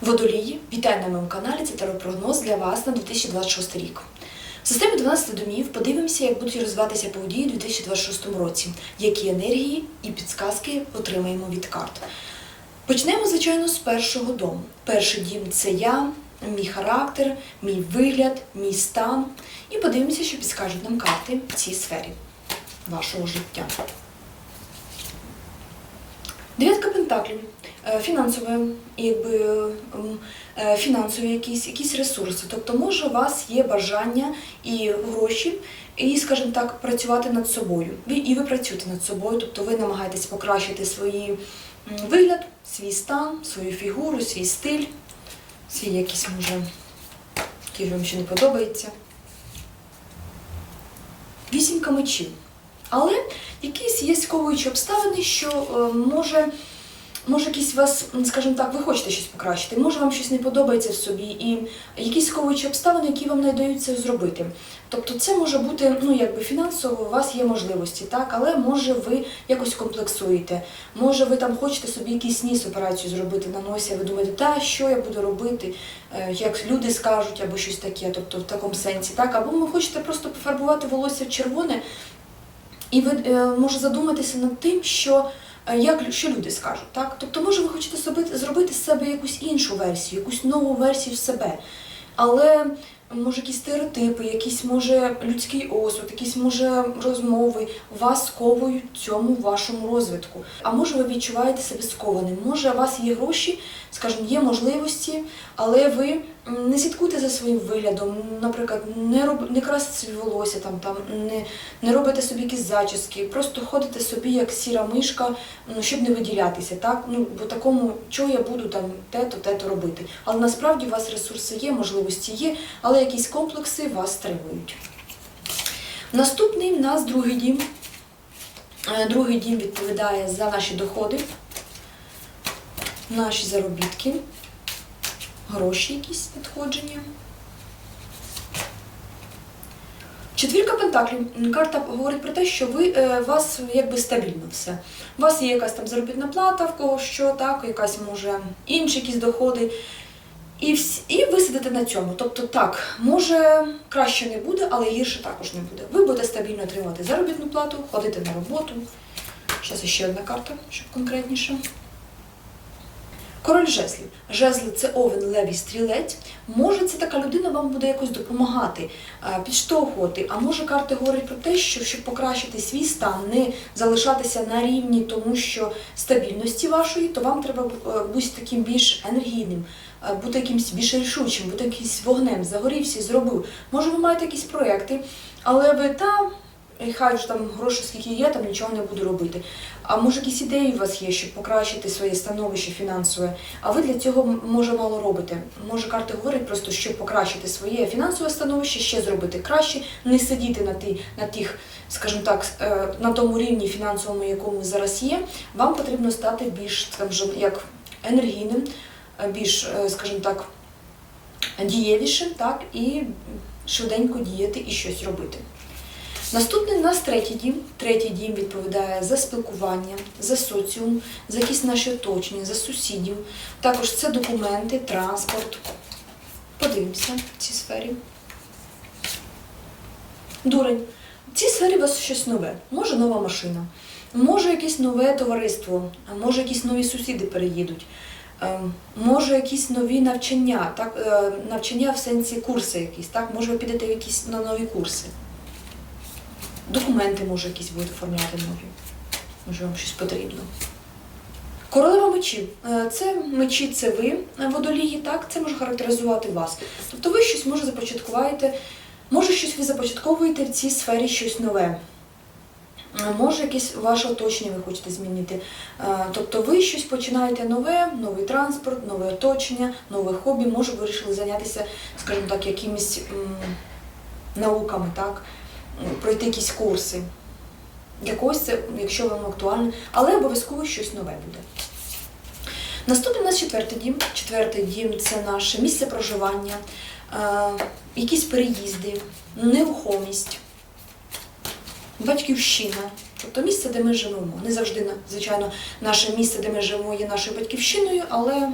Водолії, вітаю на моєму каналі. Це теропрогноз для вас на 2026 рік. В системі 12 домів подивимося, як будуть розвиватися події у 2026 році, які енергії і підсказки отримаємо від карт. Почнемо, звичайно, з першого дому. Перший дім це я, мій характер, мій вигляд, мій стан. І подивимося, що підскажуть нам карти в цій сфері вашого життя. Дев'ятка пентаклів. Е, Фінансове, якби ем, е, фінансові якісь, якісь ресурси. Тобто, може, у вас є бажання і гроші, і, скажімо так, працювати над собою. І ви працюєте над собою, тобто ви намагаєтесь покращити свій вигляд, свій стан, свою фігуру, свій стиль, свій якийсь може, який вам ще не подобається. Вісімка мечів. Але якісь є сковуючі обставини, що е, може, може якісь вас, скажімо так, ви хочете щось покращити, може вам щось не подобається в собі, і якісь сковуючі обставини, які вам не даються зробити. Тобто це може бути, ну якби фінансово у вас є можливості, так, але може ви якось комплексуєте, може ви там хочете собі якийсь ніс операцію зробити на носі, а ви думаєте, та що я буду робити, е, як люди скажуть, або щось таке, тобто в такому сенсі, так, або ви хочете просто пофарбувати волосся в червоне. І ви е, може задуматися над тим, що е, як що люди скажуть, так? Тобто, може, ви хочете зробити, зробити з себе якусь іншу версію, якусь нову версію себе. Але може якісь стереотипи, якийсь може людський осуд, якісь може розмови вас сковують цьому вашому розвитку. А може ви відчуваєте себе скованим, може у вас є гроші, скажімо, є можливості, але ви не слідкуйте за своїм виглядом. Наприклад, не роб не красите собі волосся, там там не, не робите собі якісь зачіски, просто ходите собі як сіра мишка, ну, щоб не виділятися. Так ну бо такому, що я буду там те-то, те-то робити. Але насправді у вас ресурси є, можливості є, але якісь комплекси вас стримують. Наступний в нас другий дім. Е, Другий дім відповідає за наші доходи, наші заробітки, гроші якісь надходження. Четвірка пентаклів. Карта говорить про те, що ви е, у вас якби стабільно все. У вас є якась там заробітна плата, в кого що, так, якась може інші якісь доходи. І, всі, і ви сидите на цьому. Тобто так, може краще не буде, але гірше також не буде. Ви будете стабільно отримувати заробітну плату, ходити на роботу. Зараз ще одна карта, щоб конкретніше. Король жезлів. Жезли це овен, левій стрілець. Може, це така людина вам буде якось допомагати, е, підштовхувати. А може, карти говорять про те, що щоб покращити свій стан, не залишатися на рівні тому, що стабільності вашої, то вам треба е, бути таким більш енергійним, е, бути якимось більш рішучим, бути якимось вогнем, загорівся зробив. Може, ви маєте якісь проекти, але ви та. І хай ж там гроші скільки є, там нічого не буду робити. А може якісь ідеї у вас є, щоб покращити своє становище фінансове, а ви для цього може мало робите. Може карти говорять просто, щоб покращити своє фінансове становище, ще зробити краще, не сидіти на ті, на тих, скажімо так, е, на тому рівні фінансовому, якому зараз є. Вам потрібно стати більш скажімо, як енергійним, е, більш, е, скажімо так, дієвішим, так, і швиденько діяти і щось робити. Наступний у нас третій дім. Третій дім відповідає за спілкування, за соціум, за якісь наші оточення, за сусідів. Також це документи, транспорт. Подивимося в цій сфері. Дурень. В цій сфері у вас щось нове. Може нова машина, може якесь нове товариство, може якісь нові сусіди переїдуть. Е, Може якісь нові навчання, так, е, навчання в сенсі курси якісь, так? Може ви підете в якісь на нові курси. Документи, може, якісь будуть оформляти нові. Може, вам щось потрібно. Королева мечів. Е, Це мечі, це ви е, водолії, так? Це може характеризувати вас. Тобто ви щось може започаткуєте, може щось ви започатковуєте в цій сфері щось нове. Е, Може, якесь ваше оточення ви хочете змінити. Тобто ви щось починаєте нове, новий транспорт, нове оточення, нове хобі. Може, ви вирішили зайнятися, скажімо так, якимись м, науками, так? М, пройти якісь курси. Для когось це, якщо вам актуально, але обов'язково щось нове буде. Наступний у нас четвертий дім. Четвертий дім це наше місце проживання, е, якісь переїзди, нерухомість, батьківщина. Тобто місце, де ми живемо. Не завжди, звичайно, наше місце, де ми живемо, є нашою батьківщиною, але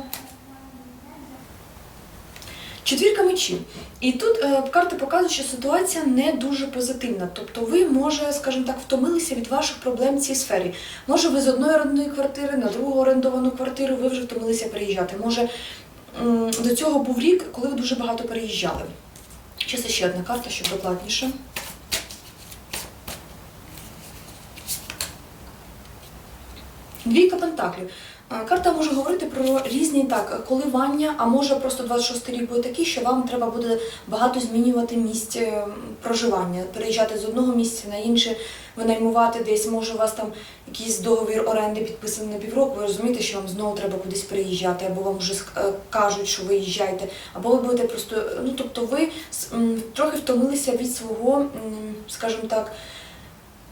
Четвірка мечів. І тут е, карти показують, що ситуація не дуже позитивна. Тобто ви, може, скажімо так, втомилися від ваших проблем в цій сфері. Може, ви з одної орендної квартири на другу орендовану квартиру ви вже втомилися переїжджати. Може, до цього був рік, коли ви дуже багато переїжджали. Зараз ще одна карта, щоб докладніше. Двійка пентаклів. Карта може говорити про різні так коливання, а може просто 26 рік буде такий, що вам треба буде багато змінювати місць е, проживання, переїжджати з одного місця на інше, винаймувати десь. Може, у вас там якийсь договір оренди підписаний на півроку. Ви розумієте, що вам знову треба кудись переїжджати, або вам вже е, кажуть, що ви їжджаєте, або ви будете просто. е, Ну тобто, ви трохи втомилися від свого, скажімо так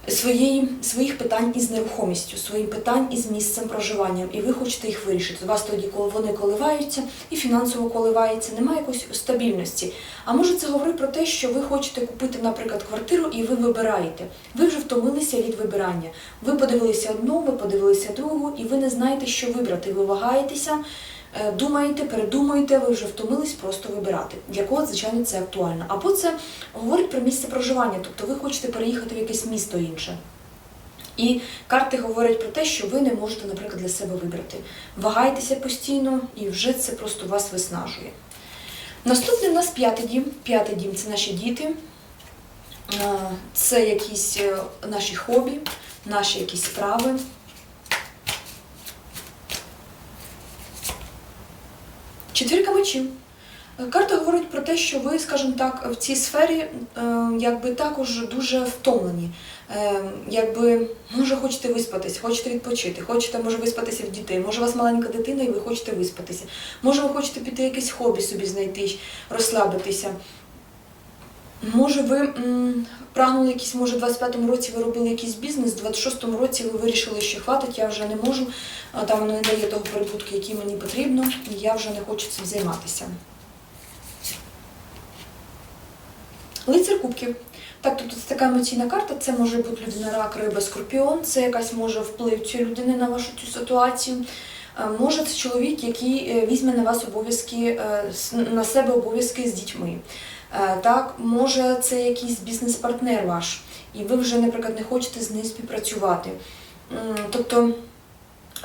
своєї, своїх питань із нерухомістю, своїх питань із місцем проживання, і ви хочете їх вирішити. У вас тоді, коли вони коливаються, і фінансово коливається, немає якоїсь стабільності. А може це говорить про те, що ви хочете купити, наприклад, квартиру, і ви вибираєте. Ви вже втомилися від вибирання. Ви подивилися одну, ви подивилися другу, і ви не знаєте, що вибрати. Ви вагаєтеся. Е, Думаєте, передумуєте, ви вже втомились просто вибирати. Для кого, звичайно, це актуально. Або це говорить про місце проживання, тобто ви хочете переїхати в якесь місто інше. І карти говорять про те, що ви не можете, наприклад, для себе вибрати. Вагаєтеся постійно, і вже це просто вас виснажує. Наступний у нас п'ятий дім. П'ятий дім це наші діти, Е, це якісь е, наші хобі, наші якісь справи. Четвірка мечів. Е, Карта говорить про те, що ви, скажімо так, в цій сфері е, якби також дуже втомлені. Е, якби, може, хочете виспатись, хочете відпочити, хочете, може, виспатися в дітей, може, у вас маленька дитина і ви хочете виспатися. Може, ви хочете піти якесь хобі собі знайти, розслабитися. Може, ви м, прагнули якісь, може, в 25-му році ви робили якийсь бізнес, в 26-му році ви вирішили, що хватить, я вже не можу, там воно не дає того прибутку, який мені потрібно, і я вже не хочу цим займатися. Лицар кубків. Так, тобто це така емоційна карта, це може бути людина рак, риба, скорпіон, це якась може вплив цієї людини на вашу цю ситуацію. Може, це чоловік, який е, візьме на вас обов'язки, е, на себе обов'язки з дітьми. Е, Так, може, це якийсь бізнес-партнер ваш, і ви вже, наприклад, не хочете з ним співпрацювати. Тобто,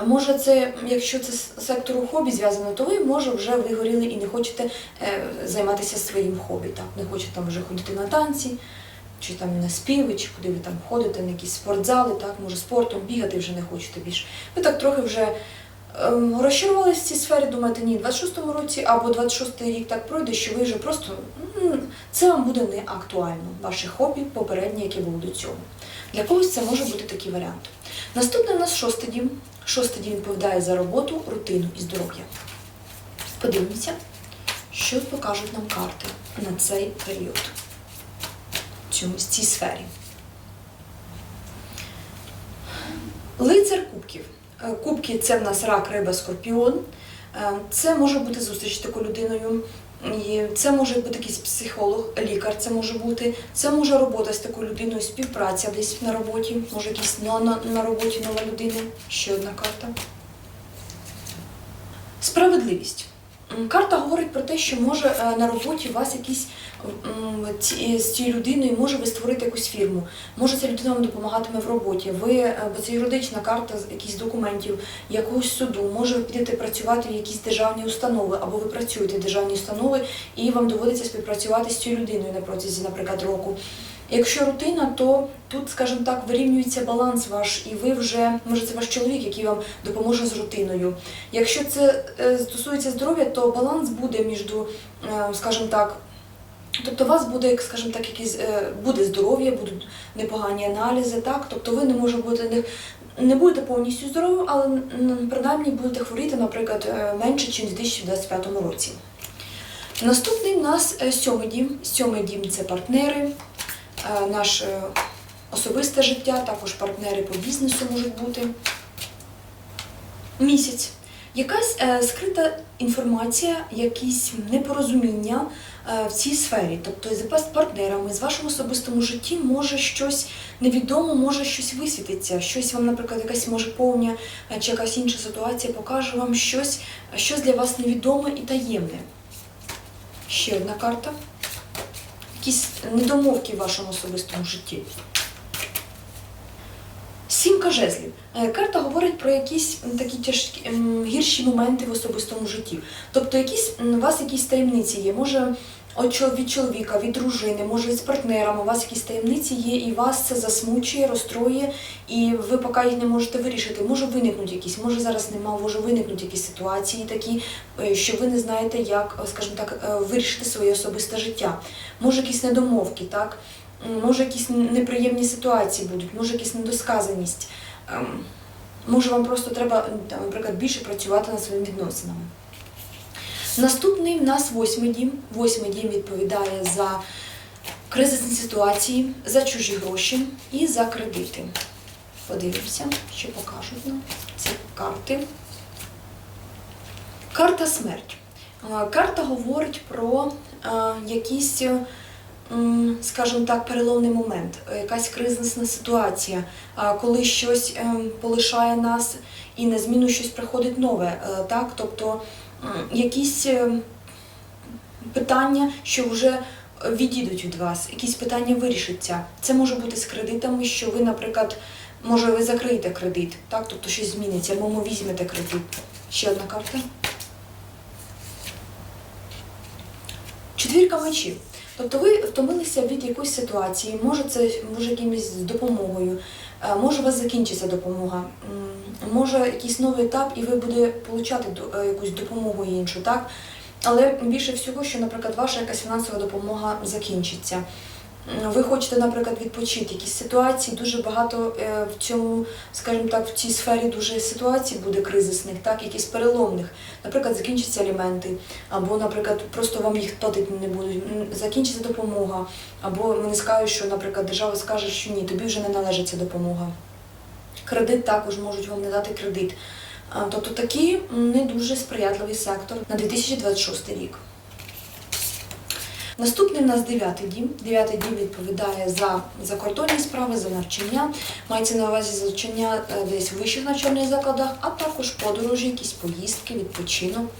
може, це, якщо це з сектору хобі зв'язано, то ви може вже вигоріли і не хочете е, займатися своїм хобі. Так? Не хочете там вже ходити на танці, чи там на співи, чи куди ви там ходите, на якісь спортзали, так, може спортом бігати вже не хочете більше. Ви так трохи вже розчарувалися в цій сфері, думаєте, ні, в 26-му році або 26-й рік так пройде, що ви вже просто це вам буде не актуально, ваше хобі попереднє, яке було до цього. Для когось це може бути такий варіант. Наступний у нас шостий дім. Шостий дім відповідає за роботу, рутину і здоров'я. Подивимося, що покажуть нам карти на цей період в цій сфері. Лицар кубків. Е, Кубки це в нас рак, риба, скорпіон. Е, Це може бути зустріч з такою людиною. І це може бути якийсь психолог, лікар, це може бути. Це може робота з такою людиною, співпраця десь на роботі, може якісь на, на, на роботі нова людина. Ще одна карта. Справедливість. Карта говорить про те, що може е, на роботі у вас якісь з цією людиною може ви створити якусь фірму. Може ця людина вам допомагатиме в роботі. Ви, е, бо це юридична карта з якихось документів, якогось суду. Може ви підете працювати в якісь державні установи, або ви працюєте в державні установи, і вам доводиться співпрацювати з цією людиною на протязі, наприклад, року. Якщо рутина, то тут, скажімо так, вирівнюється баланс ваш, і ви вже може це ваш чоловік, який вам допоможе з рутиною. Якщо це е, стосується здоров'я, то баланс буде між, е, скажімо так, тобто у вас буде, скажімо так, якісь е, буде здоров'я, будуть непогані аналізи, так? Тобто ви не може бути не, будете повністю здоровим, але принаймні будете хворіти, наприклад, менше, ніж у 2025 році. Наступний у нас сьомий дім. Сьомий дім це партнери, наше особисте життя, також партнери по бізнесу можуть бути. Місяць. Якась е, скрита інформація, якісь непорозуміння е, в цій сфері. Тобто з партнерами, з вашому особистому житті може щось невідомо, може щось висвітиться, щось вам, наприклад, якась може повня е, чи якась інша ситуація покаже вам щось, щось для вас невідоме і таємне. Ще одна карта. Якісь недомовки в вашому особистому житті. Сімка жезлів. Е, Карта говорить про якісь такі тяжкі гірші моменти в особистому житті. Тобто, якісь у вас якісь таємниці є. Може, від чоловіка, від дружини, може з партнером, у вас якісь таємниці є, і вас це засмучує, розстроює, і ви поки їх не можете вирішити. Може виникнуть якісь, може зараз нема, може виникнуть якісь ситуації такі, е, що ви не знаєте, як, е, скажімо так, е, вирішити своє особисте життя. Може, якісь недомовки, так? Може, якісь неприємні ситуації будуть, може якась недосказаність. Ем, Може, вам просто треба, наприклад, більше працювати над своїми відносинами. Наступний в нас восьмий дім. Восьмий дім відповідає за кризисні ситуації, за чужі гроші і за кредити. Подивимося, що покажуть нам ці карти. Карта смерть. Е, Карта говорить про е, якісь, скажімо так, переломний момент, якась кризисна ситуація, е, коли щось е, полишає нас і на зміну щось приходить нове. Так? Тобто якісь е, питання, що вже відійдуть від вас, якісь питання вирішаться. Це може бути з кредитами, що ви, наприклад, може ви закриєте кредит, так? тобто щось зміниться, або ви візьмете кредит. Ще одна карта. Четвірка мечів. Тобто ви втомилися від якоїсь ситуації, може це може якимось допомогою, е, може у вас закінчиться допомога, може якийсь новий етап, і ви будете до- е, якусь допомогу іншу, так? Але більше всього, що, наприклад, ваша якась фінансова допомога закінчиться. Ви хочете, наприклад, відпочити якісь ситуації, дуже багато е, в цьому, скажімо так, в цій сфері дуже ситуацій буде кризисних, так, якісь переломних. Наприклад, закінчаться аліменти, або, наприклад, просто вам їх платити не будуть, закінчиться допомога, або вони скажуть, що, наприклад, держава скаже, що ні, тобі вже не належить ця допомога. Кредит також можуть вам не дати кредит. Тобто такий не дуже сприятливий сектор на 2026 рік. Наступний у нас дев'ятий дім. Дев'ятий дім відповідає за закордонні справи, за навчання. Мається на увазі за навчання е, десь в вищих навчальних закладах, а також подорожі, якісь поїздки, відпочинок.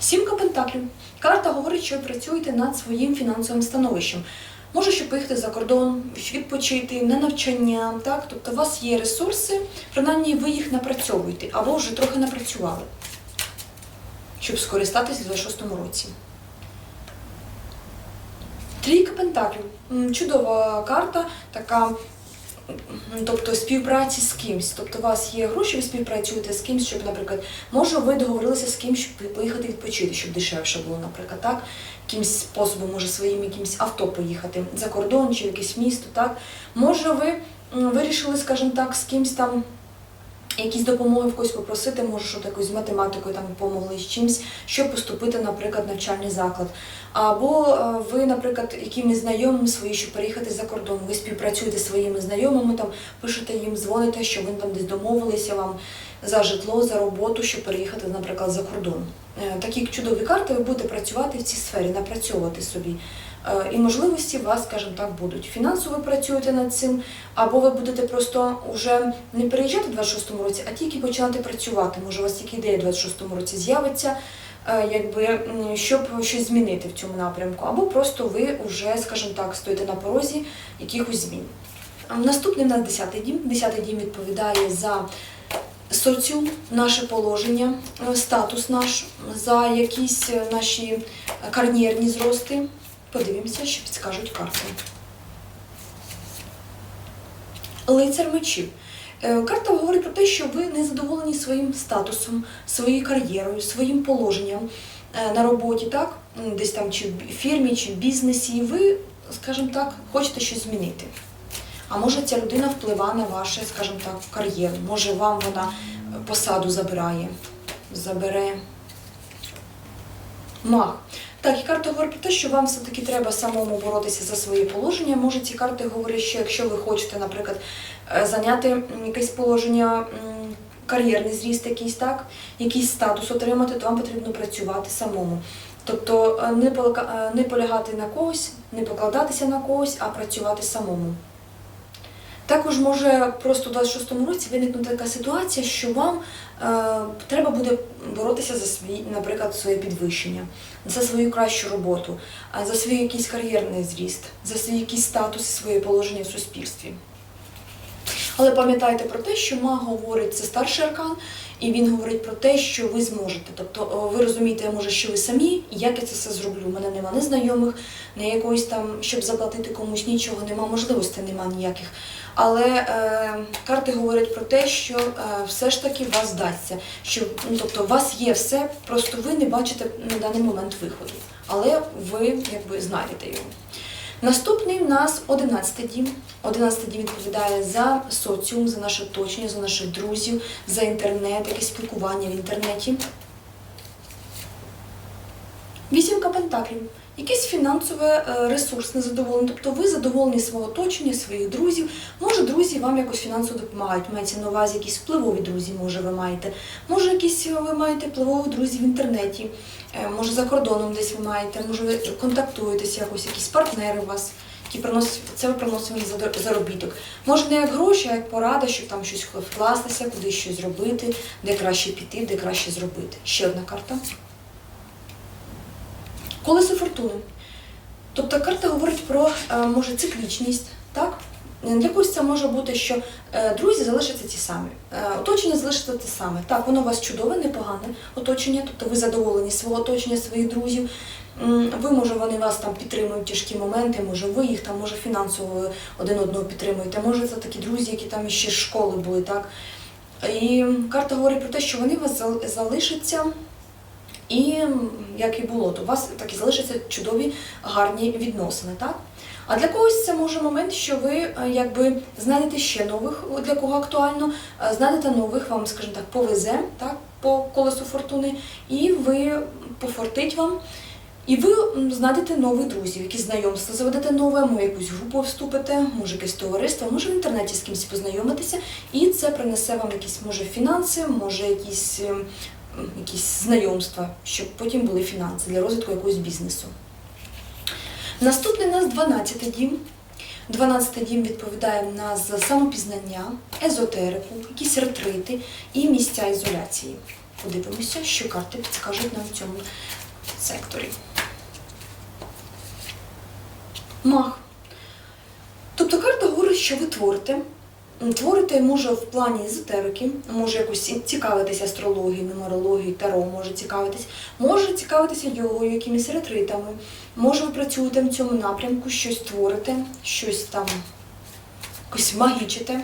Сімка пентаклів. Карта говорить, що працюєте над своїм фінансовим становищем. Може, щоб поїхати за кордон, відпочити, на навчання. Так? Тобто у вас є ресурси, принаймні ви їх напрацьовуєте або вже трохи напрацювали, щоб скористатися в 26-му році. Трійка пентаклів. Чудова карта, така, тобто співпраці з кимсь. Тобто у вас є гроші, ви співпрацюєте з кимсь, щоб, наприклад, може ви договорилися з кимсь, щоб поїхати відпочити, щоб дешевше було, наприклад, так? Якимсь способом, може, своїм якимсь авто поїхати за кордон чи в якесь місто, так? Може, ви вирішили, скажімо так, з кимсь там якісь допомоги в когось попросити, може, щоб якось з математикою там допомогли з чимось, щоб поступити, наприклад, навчальний заклад. Або е, ви, наприклад, якимось знайомим свої, щоб переїхати за кордон. Ви співпрацюєте зі своїми знайомими, там пишете їм, дзвоните, що ви там десь домовилися вам за житло, за роботу, щоб переїхати, наприклад, за кордон. Е, Такі чудові карти ви будете працювати в цій сфері, напрацьовувати собі. Е, І можливості вас, скажімо так, будуть. Фінансово працюєте над цим, або ви будете просто вже не переїжджати в 26-му році, а тільки починати працювати. Може, у вас тільки ідея в 26-му році з'явиться, е, якби щоб щось змінити в цьому напрямку, або просто ви вже, скажімо так, стоїте на порозі якихось змін. Наступний у нас 10-й дім. 10-й дім відповідає за соціум, наше положення, е, статус наш, за якісь наші кар'єрні зрости. Подивимося, що підскажуть карти. Лицар мечів. Е, Карта говорить про те, що ви не задоволені своїм статусом, своєю кар'єрою, своїм положенням е, на роботі, так? Десь там чи в фірмі, чи в бізнесі. І ви, скажімо так, хочете щось змінити. А може ця людина впливає на ваше, скажімо так, кар'єру. Може вам вона посаду забирає, забере мах. Так, і карта говорить про те, що вам все-таки треба самому боротися за своє положення. Може, ці карти говорять, що якщо ви хочете, наприклад, е, зайняти якесь положення, кар'єрний зріст якийсь, так, якийсь статус отримати, то вам потрібно працювати самому. Тобто е, е, не полягати на когось, не покладатися на когось, а працювати самому. Також може просто у 26-му році виникнути така ситуація, що вам е, треба буде боротися за свій, наприклад, своє підвищення, за свою кращу роботу, за свій якийсь кар'єрний зріст, за свій якийсь статус, і своє положення в суспільстві. Але пам'ятайте про те, що маг говорить це старший аркан, і він говорить про те, що ви зможете. Тобто ви розумієте, може, що ви самі, і як я це все зроблю. У мене нема ні знайомих, ні якоїсь там, щоб заплатити комусь нічого, нема можливостей, нема ніяких. Але е, карти говорять про те, що е, все ж таки вас вдасться. Що, ну, тобто, у вас є все, просто ви не бачите на даний момент виходу. Але ви якби знайдете його. Наступний в нас 11 дім. 11 дім відповідає за соціум, за наше оточення, за наших друзів, за інтернет, якесь спілкування в інтернеті. Вісімка пентаклів. Якесь фінансове е, ресурсне задоволення. Тобто ви задоволені свого оточення, своїх друзів. Може, друзі вам якось фінансово допомагають. Мається на увазі якісь впливові друзі, може, ви маєте. Може, якісь ви маєте впливових друзів в інтернеті, Е, може за кордоном десь ви маєте, може ви контактуєтесь якось, якісь партнери у вас, які приносять це приносить заробіток. Може не як гроші, а як порада, щоб там щось вкластися, куди щось зробити, де краще піти, де краще зробити. Ще одна карта. Колесо фортуни. Тобто карта говорить про е, може циклічність, так? Для когось це може бути, що е, друзі залишаться ті самі, е, оточення залишиться те саме. Так, воно у вас чудове, непогане оточення, тобто ви задоволені свого оточення, своїх друзів. Ви, може, вони вас там підтримують тяжкі моменти, може, ви їх там, може, фінансово один одного підтримуєте. Може, це такі друзі, які там іще з школи були, так? І карта говорить про те, що вони вас залишаться. І як і було, то у вас так і залишаться чудові гарні відносини, так? А для когось це може момент, що ви е, якби знайдете ще нових, для кого актуально, е, знайдете нових, вам, скажімо так, повезе так, по колесу фортуни, і ви пофортить вам. І ви знайдете нових друзів, якісь знайомства заведете нове, може якусь групу вступите, може якесь товариство, може в інтернеті з кимось познайомитися, і це принесе вам якісь може фінанси, може якісь, ем, якісь знайомства, щоб потім були фінанси для розвитку якогось бізнесу. Наступний у нас 12 дім. 12 дім відповідає в нас за самопізнання, езотерику, якісь ретрити і місця ізоляції. Подивимося, що карти підскажуть нам в цьому секторі. Мах. Тобто карта говорить, що ви творите. М, Творите може в плані езотерики, може якось цікавитися астрологією, нумерологією, таро, може цікавитись, може цікавитися йогою, якимись ретритами. Може, ви працюєте в цьому напрямку, щось творите, щось там якось магічите.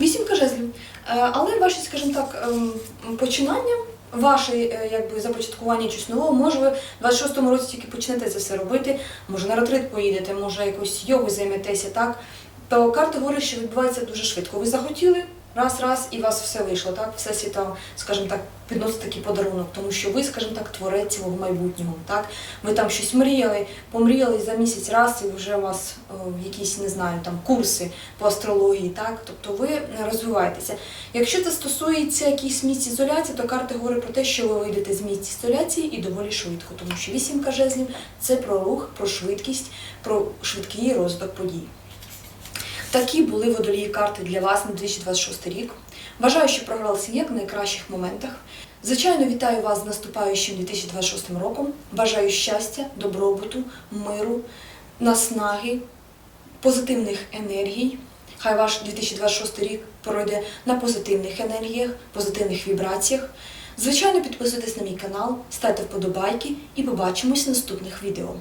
Вісімка жезлів. Е, Але ваші, скажімо так, ем, починання, ваше е, якби започаткування чогось нового, може ви в 26-му році тільки почнете це все робити, може на ретрит поїдете, може якось йогою займетеся, так? То карта говорить, що відбувається дуже швидко. Ви захотіли, раз, раз, і у вас все вийшло, так? Все світа, скажімо так, підносить такий подарунок, тому що ви, скажімо так, творець свого майбутнього, так? Ви там щось мріяли, помріяли за місяць раз, і вже у вас е, якісь, не знаю, там курси по астрології, так? Тобто ви розвиваєтеся. Якщо це стосується якихось місць ізоляції, то карти говорять про те, що ви вийдете з місць ізоляції і доволі швидко, тому що вісімка жезлів це про рух, про швидкість, про швидкий розвиток подій. Такі були водолії карти для вас на 2026 рік. Вважаю, що програлися як в найкращих моментах. Звичайно, вітаю вас з наступаючим 2026 роком. Бажаю щастя, добробуту, миру, наснаги, позитивних енергій. Хай ваш 2026 рік пройде на позитивних енергіях, позитивних вібраціях. Звичайно, підписуйтесь на мій канал, ставте вподобайки і побачимось в наступних відео.